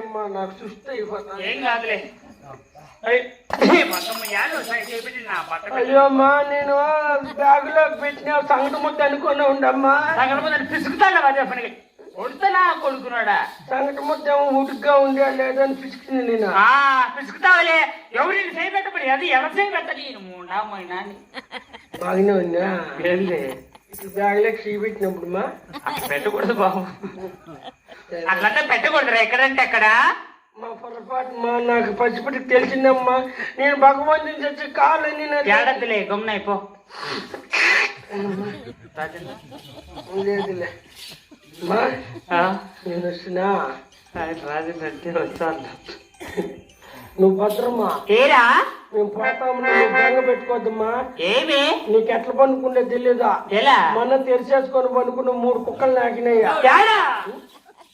అమ్మా నాకు సుష్ట ఏం కాదులే. అయ్యో నేను బ్యాగ్లో పెట్టిన సంగటి ముద్ద అనుకుని ఉండమ్మా. సంగటి ముద్ద పిసుకుతా కదా చెప్పని. కొడుతున్నా కొనుక్కున్నాడా సంగటి ముద్ద ఉడుగ్గా ఉందా లేదని పిసుకుంది నేను. పిసుకుతావులే. ఎవరిని చేయబెట్టబడి అది ఎలా చేయబెట్టది మూడామైనా బాగానే ఉన్నా బ్యాగ్లో. చీ పెట్టినప్పుడు మా. పెట్టకూడదు బాబు. అట్లంటే పెట్టకూడదురా ఎక్కడంటే అక్కడ? మా పొరపాటు మా నాకు పచ్చిపట్టి తెలిసిందమ్మా. నేను భగవంతుని చచ్చి కాలని ఏడద్దులే గమ్మునైపో లేదులే. మా నేను వస్తున్నా రాజు అంటే వస్తాను. నువ్వు భద్రమా ఏరా? మేము పోతాము నువ్వు బెంగ పెట్టుకోవద్దమ్మా. ఏమి? నీకు ఎట్లా పనుకుంటే తెలియదా ఎలా? మొన్న తెరిచేసుకొని పనుకున్న మూడు కుక్కలు నాకినాయా.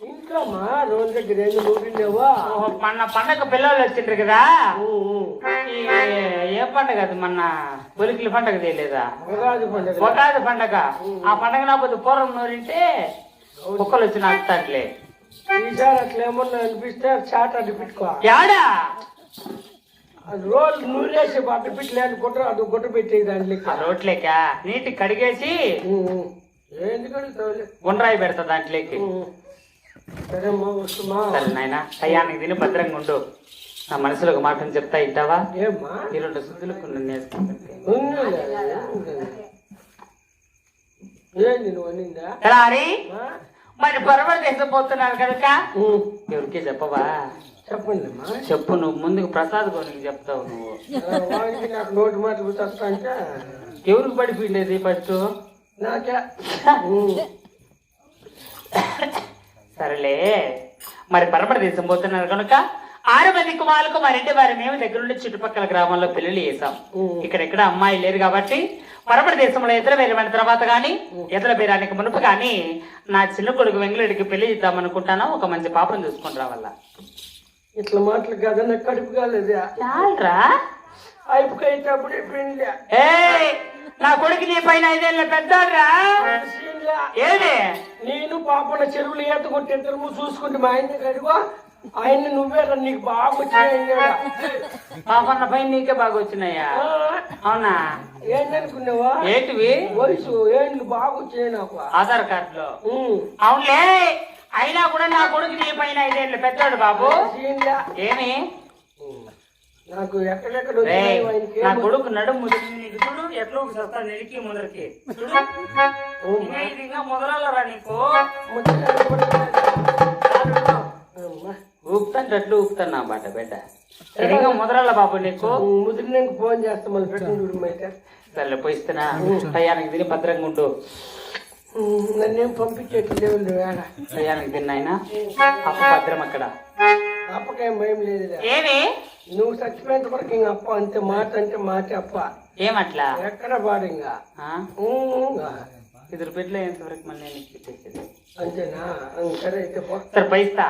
ఏడా ఇంట్లో మా రోజు దగ్గర మొన్న పండగ పిల్లలు వచ్చిండ్రు కదా? ఏ పండగ అది మొన్న? ఒలికిల పండగ తెలియదా ఉగాది పండుగ. ఉగాది పండగ. ఆ పండగ నాపోతే పూర్వం నూరింటే కుక్కలు వచ్చి నాకుతాట్లే ఈసారి అట్లా ఏమన్నా అనిపిస్తే చాట్ అడ్డు పెట్టుకో యాడా రోజు నూరేసి అడ్డు పెట్టలేని గుట్ట అది గుట్ట పెట్టే దాంట్లోకి ఆ రోట్లేక నీటి కడిగేసి కడుగుతావులే? గుండ్రాయి పెడతా దాంట్లోకి. సరే నాయన టయానికి తిని భద్రంగా ఉండు. నా మనసులో ఒక మాటను చెప్తా ఏమ్మా? ఈ రెండు హరి ఆ? మరి పొరపాటు చేసిపోతున్నారు కనుక. ఎవరికి చెప్పవా? చెప్పండి చెప్పు నువ్వు ముందుకు ప్రసాద్ గోనికి చెప్తావు నువ్వు. నాకు నోటి మాటలు అంటే. ఎవరికి పడిపోయిండేది ఫస్ట్? నాకే. సరేలే. మరి పరపడ దేశం పోతున్నారు కనుక ఆరు మంది కుమారులకు మరింటి వారి మేము దగ్గరుండి చుట్టుపక్కల గ్రామాల్లో పెళ్ళి చేసాం. ఇక్కడెక్కడ అమ్మాయి లేరు కాబట్టి పరపడ దేశంలో ఇతర వేరమైన తర్వాత గాని ఇతర బేరానికి మునుపు కానీ నా చిన్న కొడుకు వెంగళుడికి పెళ్ళి చేద్దాం అనుకుంటాను ఒక మంచి పాపం చూసుకుని రావాలా. ఇట్లా మాటలు కదా నాకు కడుపు కాలేదా. అయిపోయితే అప్పుడే పెళ్ళి. నా కొడుకు నీ పైన ఐదేళ్ళ పెద్దరా ఏది? నేను పాపన చెరువులు ఈత కొట్టి ఇద్దరు చూసుకుంటే మా ఆయన కడుగో ఆయన నువ్వే నీకు బాగా వచ్చాయి పాపన్న పైన నీకే బాగా వచ్చినాయా? అవునా? ఏంటనుకున్నావా ఏంటివి? వయసు ఏంటి బాగా వచ్చాయి నాకు. ఆధార్ కార్డులో. అవునులే. అయినా కూడా నా కొడుకు నీ పైన ఐదేళ్ళు పెద్దోడు బాబు. ఏమి? నాకు ఎక్కడెక్కడ వచ్చినాయి నా కొడుకు నడుము ఎట్లా వస్తా నెలికి ముందరికి? ఇంకా మొదలరా నీకు. ఊపుతాను అట్లు ఊపుతాను నా బాట బిడ్డ? ఇంకా మొదలల్ల బాబు నీకు? ముదిరినాక ఫోన్ చేస్తా మళ్ళీ పెట్టిన చూడు అయితే సరే పోయిస్తున్నా టయానికి తిని భద్రంగా ఉండు. నన్నేం పంపించేట్లేవు వేడ టయానికి తిన్నాయినా అప్ప భద్రం అక్కడ. అప్పకేం భయం లేదు ఏమి? నువ్వు చచ్చిపోయేంత వరకు ఇంక అప్ప అంతే మాట అంటే మాట అప్ప. ఏమట్లా? ఎక్కడ పాడు ఇంకా ఆ? ఉమ్. ఇద్దరు బిడ్డలు ఎంతవరకు మళ్ళీ నేను ఇచ్చేసేది అంతేనా? సరే అయితే సరే పైస్తా.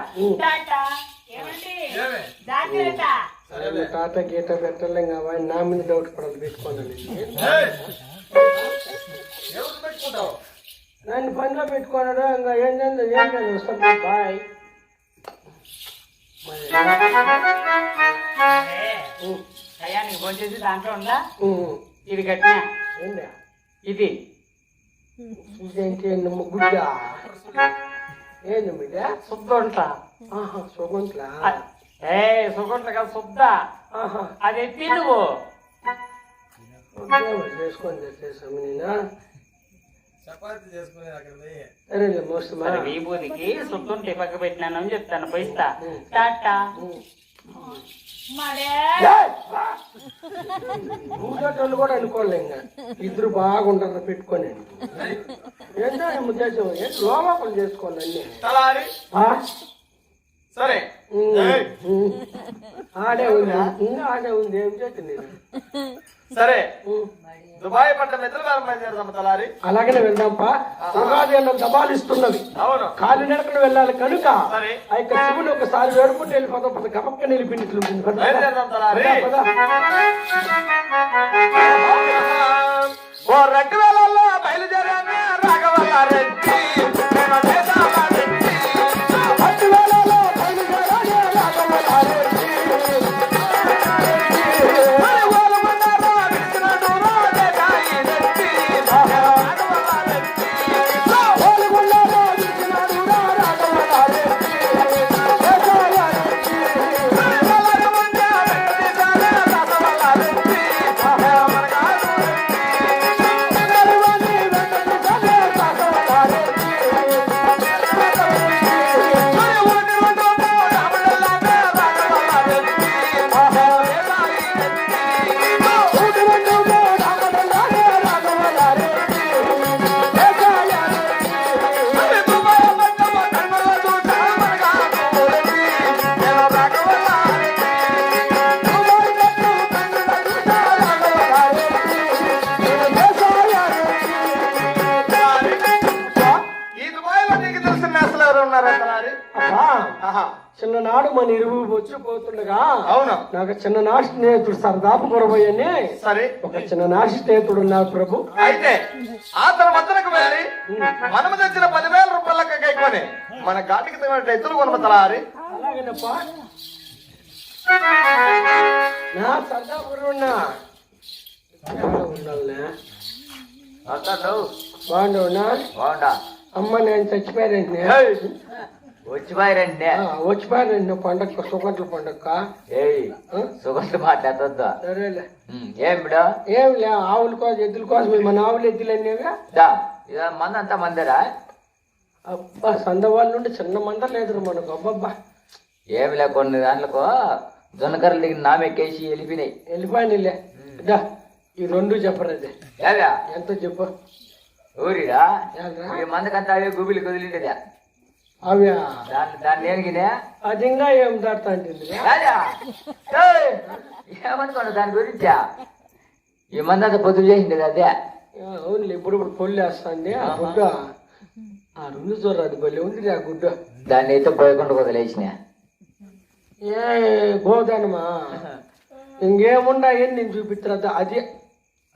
తాత గీత పెట్టలే వాడిని నా మీద డౌట్ పడదు పెట్టుకోవాలి నన్ను పనిలో పెట్టుకున్నాడు ఇంకా ఏంటంటే ఏం లేదు వస్తాను. బాయ్. ఉమ్, టయానికి భోంచేసి దాంట్లో ఉందా. ఇది కట్టినా? ఇది. నువ్వు గుడ్డ ఏంది బిడ్డ శుద్ధ ఆహా సుగంట్ల ఏ సుగుంట కదా శుద్ధ అది ఎత్తి నువ్వు. చేసుకొని తెచ్చేసాము నేనా. విభూతికి శుద్ధం పక్క పెట్టినాను అని చెప్తాను పోయిస్తా. టాటా. ఊరేటోళ్ళు కూడా అనుకోలే ఇంకా. ఇద్దరు బాగుంటారు పెట్టుకొని. ఏంటో ఉద్దేశం ఏంటి లోపలు చేసుకోవాలి అన్ని? సరే. ఆడే ఉంది. ఇంకా ఆడే ఉంది. ఏం చేసి నేను సరే. దుబాయ్ పట్ల బయలుదేరదాం తలారి. అలాగనే వెళ్దాంపా. ఉగాది అన్న దబాలిస్తున్నది. అవును. కాలి నడకను వెళ్ళాలి కనుక. ఆ యొక్క శివుని ఒకసారి వేడుకుంటే వెళ్ళిపోతాం పద గమక్క. బయలుదేరదాం తలారి. ఓ రెండు వేలలో వచ్చిపోతుండగా అవును. నాకు చిన్న నాటి స్నేహితుడు సరదాపు కొరబోయని సరే. ఒక చిన్న నాటి స్నేహితుడు ఉన్నారు ప్రభు. అయితే అతను వద్దకు వెళ్ళి మనము తెచ్చిన పదివేల రూపాయలకి కైకొని మన ఘాటికి తగినట్టు ఎత్తులు కొనమ తలారి అలాగేనప్పా. నా సరదాపురం ఉన్నా ఉండాలనే బాగుండవునా బాగుండా అమ్మ నేను చచ్చిపోయారండి వచ్చిపోయారండి వచ్చిపోయారండి పండగ సుగంటల పండగ సుగంధ మాట్లాడొద్దు. సరేలే. ఏం బిడో ఏం లే ఆవుల కోసం ఎద్దుల కోసం మన ఆవులు ఎద్దులు ఇదా మంది అంతా మందిరా? అబ్బా సంద వాళ్ళ నుండి చిన్న మంద లేదు మనకు అబ్బబ్బా. ఏమి లే కొన్ని దాంట్లకు జొన్నకర్రలు దిగిన నామెక్కేసి వెళ్ళిపోయినాయి వెళ్ళిపోయినలే దా ఈ రెండు చెప్పరది ఎంత చెప్పు? ఊరిరా? మందికంతా అవే గుబిలి కుదిలింటదా అవి దాన్ని దాన్ని ఏం దాడుతా! ఏమనుకోండి దాని గురించా? ఈ మంది అంతా పొద్దు చేసింది అదే? అవునులే ఇప్పుడు ఇప్పుడు పొల్లు వేస్తాండి ఆ గుడ్డ ఆ రెండు చూడరు అది భలే ఉంది ఆ గుడ్డ. దాన్ని అయితే పోయకుండా వదిలేసిన ఏ గోదానమా ఇంకేముండా ఏం నేను చూపిస్తున్నా అది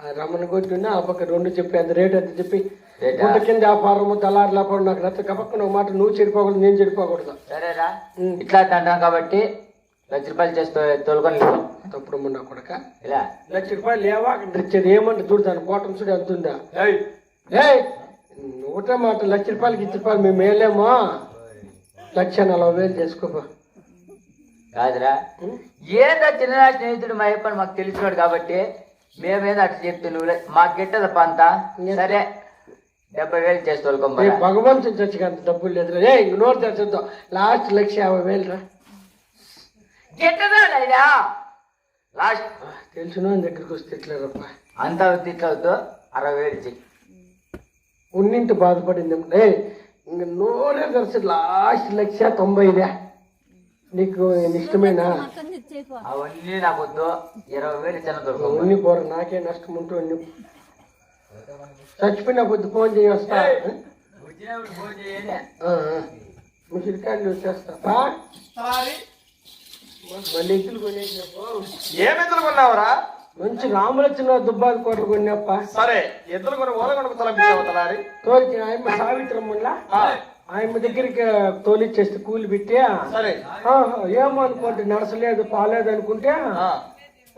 రమణ కొట్టిన ఆ పక్క రెండు చెప్పి అంత రేట్ అంత చెప్పి? గుడ్డ కింద వ్యాపారము దళారు లేకపోవడం నాకు. నచ్చ కపక్కన ఒక మాట నువ్వు చెడిపోకూడదు నేను చెడిపోకూడదు సరేరా. ఇట్లా అంటాం కాబట్టి లక్ష రూపాయలు చేస్తూ తోలుకొని లేవు. తప్పుడు మొన్న కొడక. ఇలా? లక్ష రూపాయలు లేవా అక్కడ ఇచ్చేది ఏమంటే చూడు దాని కోటం చూడు ఎంత ఉందా? ఏయ్! ఏయ్. ఒకటే మాట లక్ష రూపాయలకి ఇచ్చి రూపాయలు మేము వేయలేమా? లక్ష నలభై వేలు చేసుకోపా. కాదురా. ఏందా చిన్న స్నేహితుడు మా చెప్పని మాకు తెలిసినాడు కాబట్టి మేమేదో అట్లా చెప్తే నువ్వు మాకు గిట్టదు పంత. సరే. డెబ్బై వేలు చేసి ఏ తోలుకోమరా భగవంతుని చచ్చిగా అంత డబ్బులు లేదు ఏ ఇంక నోరు తెచ్చుద్దాం లాస్ట్ లక్ష యాభై వేలు రా గిట్టదా లాస్ట్ తెలిసిన దగ్గరికి వస్తే ఇట్లా రప్ప అంత ఇట్లా అవుతూ అరవై వేలు చెయ్యి. ఉన్నింటి బాధపడింది ఏ ఇంక నోరే తెరిచి లాస్ట్ లక్ష తొంభై ఇదే నీకు ఇష్టమేనా? అవన్నీ నాకు వద్దు. ఇరవై వేలు చిన్న ఉన్ని పోర నాకే నష్టం ఉంటూ చచ్చిపోయిన పొద్దు ఫోన్ చేయి వస్తా. ముసిరికాయలు వచ్చేస్తా. మళ్ళీ ఎత్తులు కొనేసినప్ప ఏం ఎద్దులు కొన్నావురా? మంచి రాములచ్చిన దుబ్బాది కోటలు కొన్నప్ప. సరే ఎద్దులు కొని ఓలగొండకు తలంపించావు తలారి? తోలికి ఆయమ్మ సావిత్రమ్మల ఆ, ఆయమ్మ దగ్గరికి తోలిచ్చేస్తే కూలి పెట్టి. సరే. ఏమో అనుకోండి నడసలేదు పాలేదు అనుకుంటే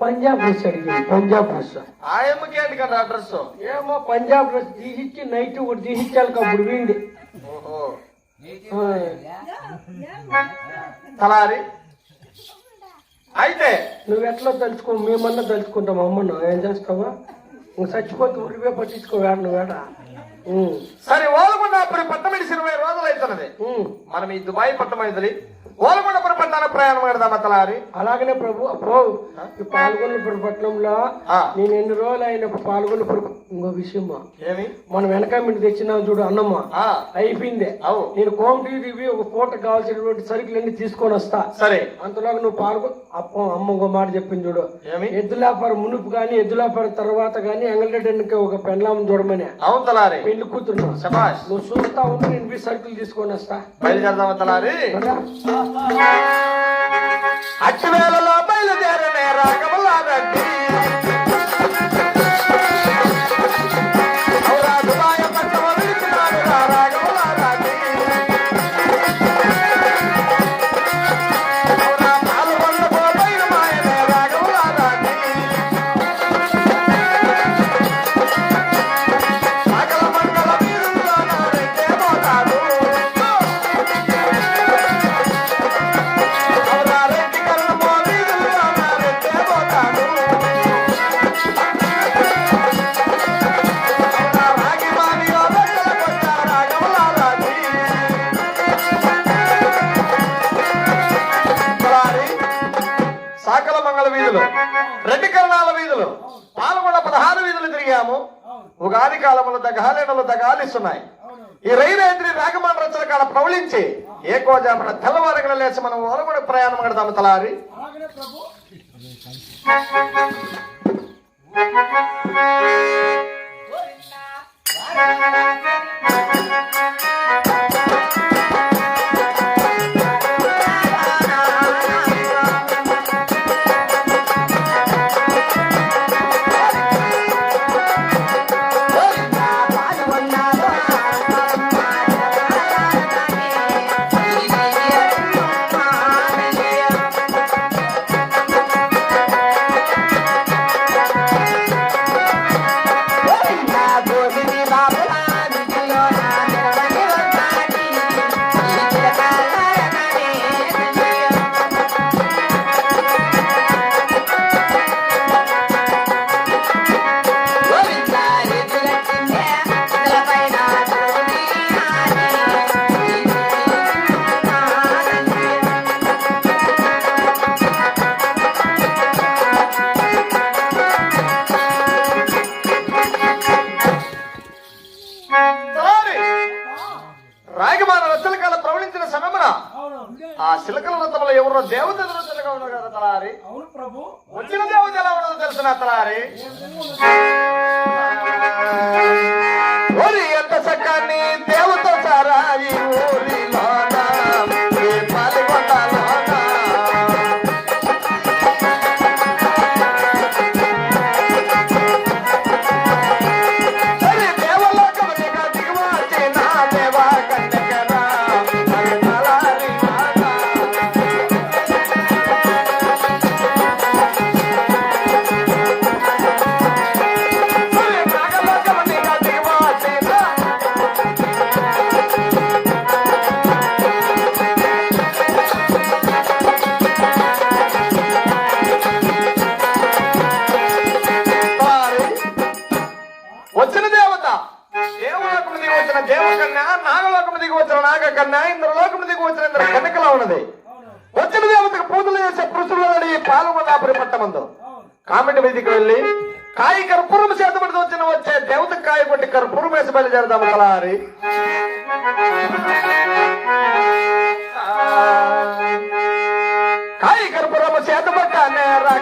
పంజాబ్ డ్రెస్ అడిగింది పంజాబ్ డ్రెస్ ఆయమ్మకి ఏంటి కదా అడ్రస్ ఏమో పంజాబ్ డ్రెస్ తీసిచ్చి నైట్ ఒకటి తీసిచ్చాలి అప్పుడు వీండి తలారి. అయితే నువ్వు ఎట్లా తలుచుకో మేమన్నా తలుచుకుంటాం అమ్మను ఏం చేస్తావా? నువ్వు చచ్చిపోతే ఉరివే పట్టించుకో వేడ నువ్వు వేడ. సరే ఓలగొండపురి పట్టమిడిసి ఇరవై రోజులు అవుతున్నది. మనం ఈ దుబాయ్ పట్టం అయితది పట్టానికి ప్రయాణం పెడదామా తలారి అలాగనే ప్రభు అబ్బో ఈ పాల్గొన్నప్పుడు పట్టణంలో. నేను ఎన్ని రోజులు అయినప్పుడు పాల్గొన్నప్పుడు ఇంకో విషయమా? ఏమి? మనం వెనక మీద తెచ్చినాం చూడు అన్నమ్మ. ఆ, అయిపోయింది. అవు నేను కోమటివి ఒక పూట కావాల్సినటువంటి సరుకులన్నీ తీసుకొని వస్తా. సరే. అంతలోగా నువ్వు పాల్గొ అప్ప అమ్మ ఇంకో మాట చెప్పింది చూడు. ఏమి? ఎద్దులాపారం మునుపు కానీ ఎద్దులాపారం తర్వాత కానీ ఎంగళరెడ్డికి ఒక పెండ్లాం చూడమని అవును తలారి. పెళ్ళి కూతురు నువ్వు చూస్తా ఉంటే నేను సరుకులు తీసుకొని వస్తా. తలారి? కదా? అట్టి వేళలో ఔరా ఉగాది కాలంలో దగాలెడలు దగాలిస్తున్నాయి ఈ రైలేంద్రి రాగమాన రచన కాడ ప్రవళించి ఏ కోజామన తెల్లవారగల లేచి మనం ఓలగొండ ప్రయాణం కడదాము తలారి. చెప్తున్నా తలారి? అవును ప్రభు. వచ్చిన దేవత ఎలా ఉండదు తెలుసిన ఎంత చక్కని దేవ దేవలోకము దిగి వచ్చిన దేవకన్య నాగలోకము దిగి వచ్చిన నాగకన్య ఇంద్రలోకము దిగి వచ్చిన ఇంద్ర కన్యకలా ఉన్నది. వచ్చిన దేవతకు పూజలు చేసే పురుషులు పాల్గొందాపురి పట్టమందు కామెటి వీధికి వెళ్ళి కాయ కర్పూరం చేతబడి వచ్చిన వచ్చే దేవత కాయ కొట్టి కర్పూరం వేసి బయలుదేరదాము కలారి కాయ కర్పూరము చేతబట్ట నేరా